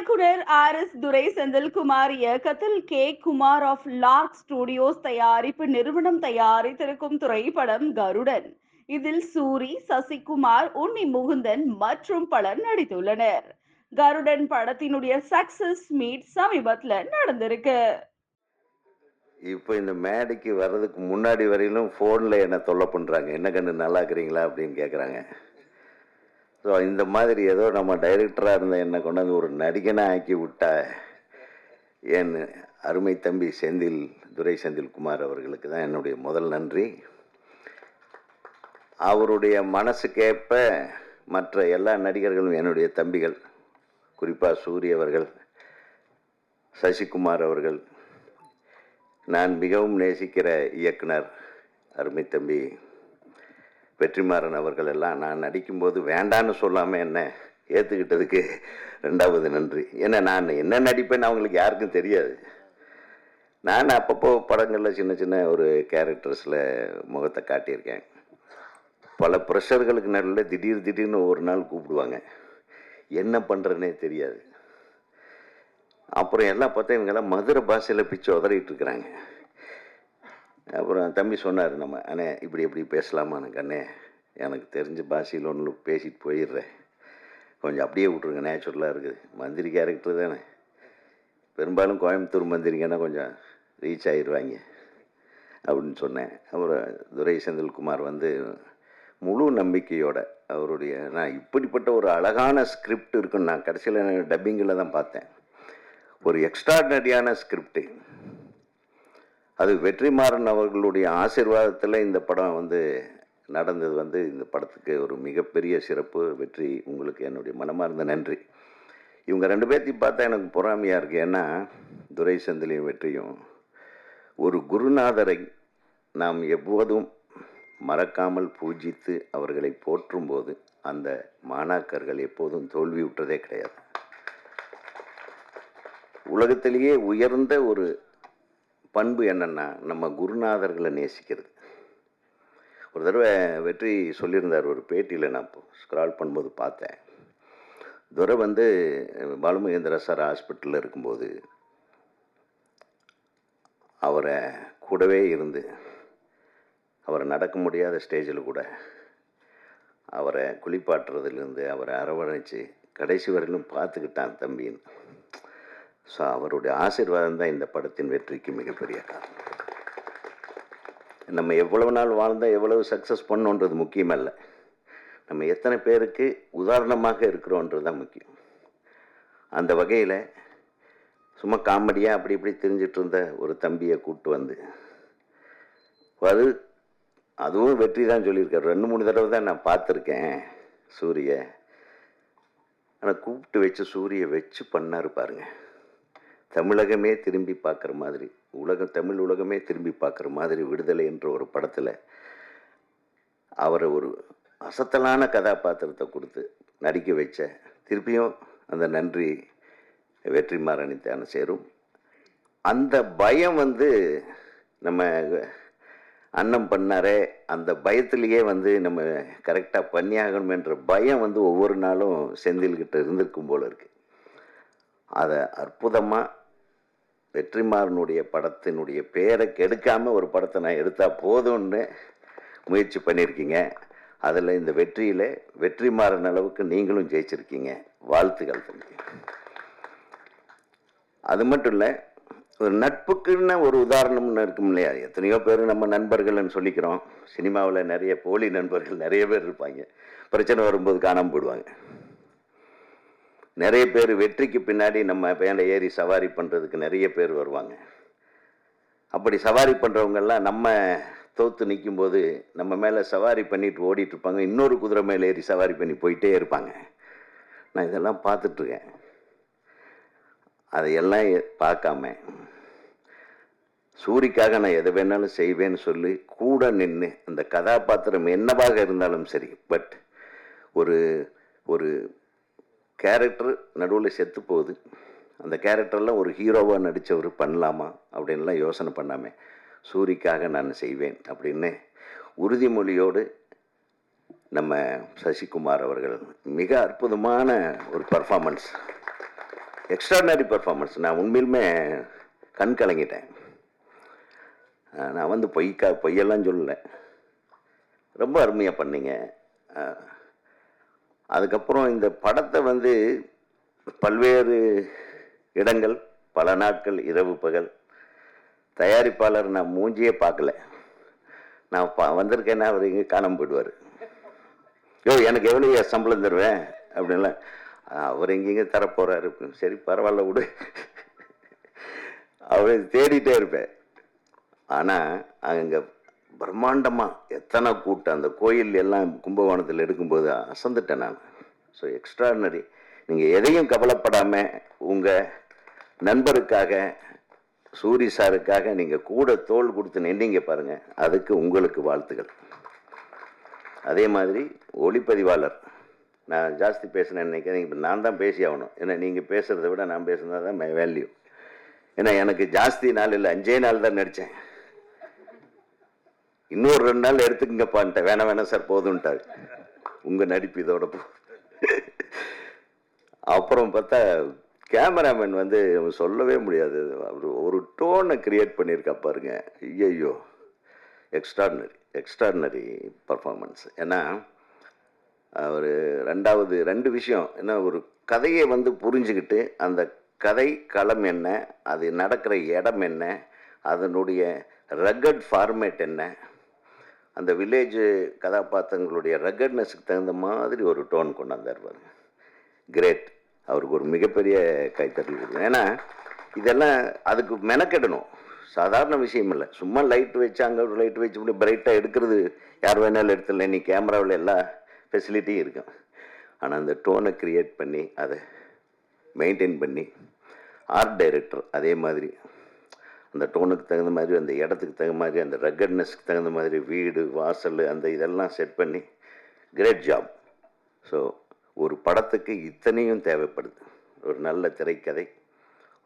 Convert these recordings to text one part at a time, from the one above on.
இயக்குனர் R S Durai Senthilkumar இயக்கத்தில் K. Kumar of Lark Studios தயாரிப்பு நிறுவனம் தயாரித்திருக்கும் திரைப்படம் கருடன். இதில் சூரி சசிகுமார் உன்னி முகுந்தன் மற்றும் பலர் நடித்துள்ளனர். கருடன் படத்தினுடைய சக்சஸ் மீட் சமீபத்தில் நடந்திருக்கு. இப்போ இந்த மேடைக்கு வர்றதுக்கு முன்னாடி வரையிலும் ஃபோனில் என்ன தொல்லை பண்ணுறாங்க என்ன கண்ணு நல்லா இருக்கிறீங்களா அப்படின்னு கேட்குறாங்க ஸோ இந்த மாதிரி ஏதோ நம்ம டைரக்டராக இருந்த என்னை கொண்டாந்து ஒரு நடிகனாக ஆக்கி விட்டா என் அருமை தம்பி செந்தில் துரை செந்தில்குமார் அவர்களுக்கு தான் என்னுடைய முதல் நன்றி. அவருடைய மனசுக்கேற்ப மற்ற எல்லா நடிகர்களும் என்னுடைய தம்பிகள் குறிப்பாக சூரிய அவர்கள் சசிகுமார் அவர்கள் நான் மிகவும் நேசிக்கிற இயக்குனர் அருமை தம்பி வெற்றிமாறன் அவர்கள் எல்லாம் நான் நடிக்கும்போது வேண்டான்னு சொல்லாமல் என்ன ஏற்றுக்கிட்டதுக்கு ரெண்டாவது நன்றி. ஏன்னா நான் என்ன நடிப்பேன்னு அவங்களுக்கு யாருக்கும் தெரியாது. நான் அப்பப்போ படங்களில் சின்ன சின்ன ஒரு கேரக்டர்ஸில் முகத்தை காட்டியிருக்கேன். பல ப்ரெஷர்களுக்கு நடுவில் திடீர் திடீர்னு ஒரு நாள் கூப்பிடுவாங்க. என்ன பண்ணுறேன்னே தெரியாது. அப்புறம் எல்லாம் பார்த்தா இவங்கெல்லாம் மதுரை பாஷையில் பிச்சு உதறிட்டு இருக்கிறாங்க. அப்புறம் தம்பி சொன்னார் நம்ம அண்ணே இப்படி எப்படி பேசலாமான்னு அண்ணே. எனக்கு தெரிஞ்ச பாஷையில் ஒன்று பேசிட்டு போயிடுறேன். கொஞ்சம் அப்படியே விட்ருங்க நேச்சுரலாக இருக்குது. மந்திரி கேரக்டர் தானே. பெரும்பாலும் கோயம்புத்தூர் மந்திரிங்கன்னா கொஞ்சம் ரீச் ஆயிடுவாங்க அப்படின்னு சொன்னேன். அப்புறம் துரை செந்தில்குமார் வந்து முழு நம்பிக்கையோட அவருடைய நான் இப்படிப்பட்ட ஒரு அழகான ஸ்கிரிப்ட் இருக்குன்னு நான் கடைசியில் டப்பிங்கில் தான் பார்த்தேன். ஒரு எக்ஸ்ட்ராடனரியான ஸ்கிரிப்டு அது வெற்றிமாறன் அவர்களுடைய ஆசீர்வாதத்தில் இந்த படம் வந்து நடந்தது வந்து இந்த படத்துக்கு ஒரு மிகப்பெரிய சிறப்பு வெற்றி உங்களுக்கு என்னுடைய மனமார்ந்த நன்றி. இவங்க ரெண்டு பேர்த்தையும் பார்த்தா எனக்கு பொறாமையாக இருக்குது ஏன்னா துரை செந்திலையும் வெற்றியும். ஒரு குருநாதரை நாம் எப்போதும் மறக்காமல் பூஜித்து அவர்களை போற்றும்போது அந்த மாணாக்கர்கள் எப்போதும் தோல்வி விட்டதே கிடையாது. உலகத்திலேயே உயர்ந்த ஒரு பண்பு என்னன்னா நம்ம குருநாதர்களை நேசிக்கிறது. ஒரு தடவை வெற்றி சொல்லியிருந்தார் ஒரு பேட்டியில் நான் ஸ்க்ரால் பண்ணும்போது பார்த்தேன். துரை வந்து பாலுமகேந்திர சார் ஹாஸ்பிட்டலில் இருக்கும்போது அவரை கூடவே இருந்து அவரை நடக்க முடியாத ஸ்டேஜில் கூட அவரை குளிப்பாட்டுறதுலேருந்து அவரை அரவணைச்சு கடைசி வரையிலும் பார்த்துக்கிட்டான் தம்பின்னு. ஸோ அவருடைய ஆசீர்வாதம் தான் இந்த படத்தின் வெற்றிக்கு மிகப்பெரிய காரணம். நம்ம எவ்வளவு நாள் வாழ்ந்தால் எவ்வளவு சக்ஸஸ் பண்ணோன்றது முக்கியமல்ல. நம்ம எத்தனை பேருக்கு உதாரணமாக இருக்கிறோன்றது தான் முக்கியம். அந்த வகையில் சும்மா காமெடியாக அப்படி இப்படி தெரிஞ்சிட்டு இருந்த ஒரு தம்பியை கூப்பிட்டு வந்து அது அதுவும் வெற்றி தான் சொல்லியிருக்காரு. ரெண்டு மூணு தடவை தான் நான் பார்த்துருக்கேன் சூரிய. ஆனால் கூப்பிட்டு வச்சு சூரிய வச்சு பண்ணார் பாருங்கள் தமிழகமே திரும்பி பார்க்குற மாதிரி உலகம் தமிழ் உலகமே திரும்பி பார்க்குற மாதிரி விடுதலை என்ற ஒரு படத்தில் அவரை ஒரு அசத்தலான கதாபாத்திரத்தை கொடுத்து நடிக்க வச்ச திருப்பியும் அந்த நன்றி வெற்றிமாறனித்தான சேரும். அந்த பயம் வந்து நம்ம அன்னம் பண்ணாரே அந்த பயத்திலேயே வந்து நம்ம கரெக்டாக பண்ணியாகணும் என்ற பயம் வந்து ஒவ்வொரு நாளும் செந்தில்கிட்ட இருந்திருக்கும் போல இருக்குது அதை அற்புதமாக வெற்றிமாறனுடைய படத்தினுடைய பேரை கெடுக்காமல் ஒரு படத்தை நான் எடுத்தால் போதும்னு முயற்சி பண்ணியிருக்கீங்க. அதில் இந்த வெற்றியில் வெற்றிமாறன் அளவுக்கு நீங்களும் ஜெயிச்சிருக்கீங்க. வாழ்த்துக்கள் தம்பி. அது மட்டும் இல்லை ஒரு நட்புக்குன்னு ஒரு உதாரணம்னு இருக்கும் இல்லையா? எத்தனையோ பேர் நம்ம நண்பர்கள்னு சொல்லிக்கிறோம். சினிமாவில் நிறைய போலி நண்பர்கள் நிறைய பேர் இருப்பாங்க. பிரச்சனை வரும்போது காணாமல் போயிடுவாங்க. நிறைய பேர் வெற்றிக்கு பின்னாடி நம்ம மேலே ஏறி சவாரி பண்ணுறதுக்கு நிறைய பேர் வருவாங்க. அப்படி சவாரி பண்ணுறவங்கெல்லாம் நம்ம தோத்து நிற்கும்போது நம்ம மேலே சவாரி பண்ணிட்டு ஓடிட்டு இருப்பாங்க இன்னொரு குதிரை மேலே ஏறி சவாரி பண்ணி போயிட்டே இருப்பாங்க. நான் இதெல்லாம் பார்த்துட்ருக்கேன். அதையெல்லாம் பார்க்காம. சூரிக்காக நான் எதை வேணாலும் செய்வேன்னு சொல்லி கூட நின்று அந்த கதாபாத்திரம் என்னவாக இருந்தாலும் சரி பட் ஒரு ஒரு கேரக்டர் நடுவில் செத்து போகுது. அந்த கேரக்டர்லாம் ஒரு ஹீரோவாக நடித்தவர் பண்ணலாமா? அப்படின்லாம் யோசனை பண்ணாமல் சூரிக்காக நான் செய்வேன் அப்படின்னு உறுதிமொழியோடு நம்ம சசிகுமார் அவர்கள் மிக அற்புதமான ஒரு பர்ஃபார்மன்ஸ் எக்ஸ்ட்ராடனரி பர்ஃபாமன்ஸ் நான் உண்மையிலுமே கண் கலங்கிட்டேன். நான் வந்து பொய்க்கா பொய்யெல்லாம் சொல்லலை. ரொம்ப அருமையாக பண்ணீங்க. அதுக்கப்புறம் இந்த படத்தை வந்து பல்வேறு இடங்கள் பல நாட்கள் இரவு பகல். தயாரிப்பாளர் நான் மூஞ்சியே பார்க்கல. நான் பா வந்திருக்கேன்னா அவர் இங்கே காணாமல் போயிடுவார். யோ எனக்கு எவ்வளோ சம்பளம் தருவேன்? அப்படின்லாம் அவர் எங்கெங்க தரப்போறாரு? சரி பரவாயில்ல விடு. அவரை தேடிட்டே இருப்பேன். ஆனால் அங்கே பிரம்மாண்டமாக எத்தனை கூட்டம் அந்த கோயில் எல்லாம் கும்பகோணத்தில் எடுக்கும்போது அசந்துட்டேன் நான். ஸோ எக்ஸ்ட்ராடினரி நீங்கள் எதையும் கவலைப்படாமல் உங்கள் நண்பருக்காக சூரி சாருக்காக நீங்கள் கூட தோள் கொடுத்து நின்றீங்க பாருங்கள் அதுக்கு உங்களுக்கு வாழ்த்துக்கள் அதே மாதிரி ஒளிப்பதிவாளர் நான் ஜாஸ்தி பேசினேன் நினைக்கிறேன். இப்போ நான் தான் பேசி ஆகணும். ஏன்னா நீங்கள் பேசுகிறத விட நான் பேசுனது தான் வேல்யூ ஏன்னா எனக்கு ஜாஸ்தி நாள் இல்லை அஞ்சே நாள் தான் நடித்தேன் இன்னொரு ரெண்டு நாள் எடுத்துக்கங்கப்பான்ட்ட வேணாம் வேணாம் சார் போதும்ட்டாரு. உங்கள் நடிப்பு இதோட போ. அப்புறம் பார்த்தா கேமராமேன் வந்து சொல்லவே முடியாது. அவர் ஒரு டோனை கிரியேட் பண்ணியிருக்கா பாருங்க. ஐயையோ. எக்ஸ்ட்ராடினரி எக்ஸ்ட்ராடினரி பர்ஃபார்மன்ஸ் ஏன்னா அவர் ரெண்டாவது ரெண்டு விஷயம். ஏன்னா ஒரு கதையை வந்து புரிஞ்சுக்கிட்டு அந்த கதை களம் என்ன அது நடக்கிற இடம் என்ன அதனுடைய ரகட் ஃபார்மேட் என்ன அந்த வில்லேஜ் கதாபாத்திரங்களுடைய ரகட்னஸுக்கு தகுந்த மாதிரி ஒரு டோன் கொண்டாந்தார் பாருங்க. கிரேட் அவருக்கு ஒரு மிகப்பெரிய கைத்தட்டல் கொடுக்கணும் ஏன்னா இதெல்லாம் அதுக்கு மெனக்கெடணும். சாதாரண விஷயம் இல்லை. சும்மா லைட் வச்சு அங்கே ஒரு லைட் வச்சு இப்படி பிரைட்டாக எடுக்கிறது யார் வேணாலும் எடுத்துல நீ கேமராவில் எல்லா ஃபெசிலிட்டியும் இருக்கும். ஆனால் அந்த டோனை க்ரியேட் பண்ணி அதை மெயின்டைன் பண்ணி ஆர்ட் டைரக்டர் அதே மாதிரி அந்த டோனுக்கு தகுந்த மாதிரி அந்த இடத்துக்கு தகுந்த மாதிரி அந்த ரெக்கட்னஸ்க்கு தகுந்த மாதிரி வீடு வாசல் அந்த இதெல்லாம் செட் பண்ணி கிரேட் ஜாப் ஸோ ஒரு படத்துக்கு இத்தனையும் தேவைப்படுது. ஒரு நல்ல திரைக்கதை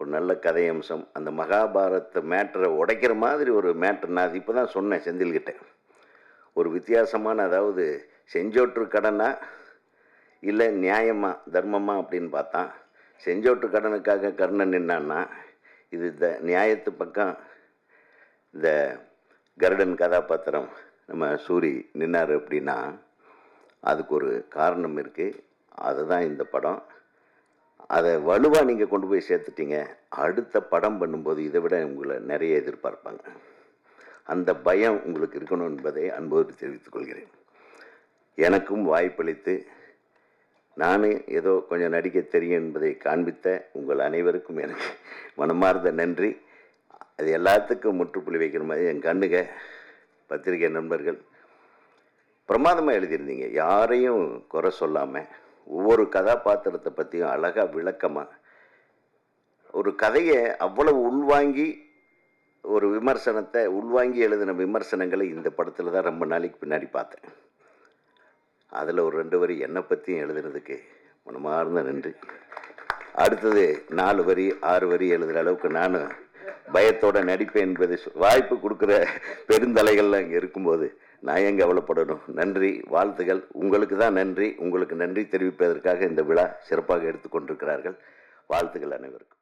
ஒரு நல்ல கதை அம்சம் அந்த மகாபாரத மேட்டரை உடைக்கிற மாதிரி ஒரு மேட்டர். நான் அது இப்போ தான் சொன்னேன் செந்தில்கிட்ட. ஒரு வித்தியாசமான அதாவது செஞ்சோற்று கடனா இல்லை நியாயமா தர்மமா அப்படின்னு பார்த்தா செஞ்சோற்று கடனுக்காக கர்ணன் நின்னான்னா இது த நியாயத்து பக்கம் இந்த கருடன் கதாபாத்திரம் நம்ம சூரி நின்னார் அப்படின்னா அதுக்கு ஒரு காரணம் இருக்குது அதுதான் இந்த படம். அதை வலுவாக நீங்கள் கொண்டு போய் சேர்த்துட்டீங்க. அடுத்த படம் பண்ணும்போது இதை விட உங்களை நிறைய எதிர்பார்ப்பாங்க. அந்த பயம் உங்களுக்கு இருக்கணும் என்பதை அன்போடு தெரிவித்துக் கொள்கிறேன். எனக்கும் வாய்ப்பளித்து நானே ஏதோ கொஞ்சம் நடிக்க தெரியும் என்பதை காண்பித்த உங்கள் அனைவருக்கும் எனக்கு மனமார்ந்த நன்றி. அது எல்லாத்துக்கும் முற்றுப்புள்ளி வைக்கிற மாதிரி என் கண்ணுக பத்திரிகை நண்பர்கள் பிரமாதமாக எழுதியிருந்தீங்க. யாரையும் குறை சொல்லாமல் ஒவ்வொரு கதாபாத்திரத்தை பற்றியும் அழகாக விளக்கமாக ஒரு கதையை அவ்வளவு உள்வாங்கி ஒரு விமர்சனத்தை உள்வாங்கி எழுதின விமர்சனங்களை இந்த படத்தில் தான் ரொம்ப நாளைக்கு பின்னாடி பார்த்தேன். அதில் ஒரு ரெண்டு வரி என்னை பற்றியும் எழுதுனதுக்கு மனமார்ந்த நன்றி. அடுத்தது நாலு வரி ஆறு வரி எழுதுகிற அளவுக்கு நான் பயத்தோட நடிப்பேன் என்பது வாய்ப்பு கொடுக்குற பெருந்தலைகள்லாம் இங்கே இருக்கும்போது நான் ஏன் கவலைப்படணும்? நன்றி வாழ்த்துகள். உங்களுக்கு தான் நன்றி. உங்களுக்கு நன்றி தெரிவிப்பதற்காக இந்த விழா சிறப்பாக எடுத்துக்கொண்டிருக்கிறார்கள் வாழ்த்துக்கள் அனைவருக்கும்.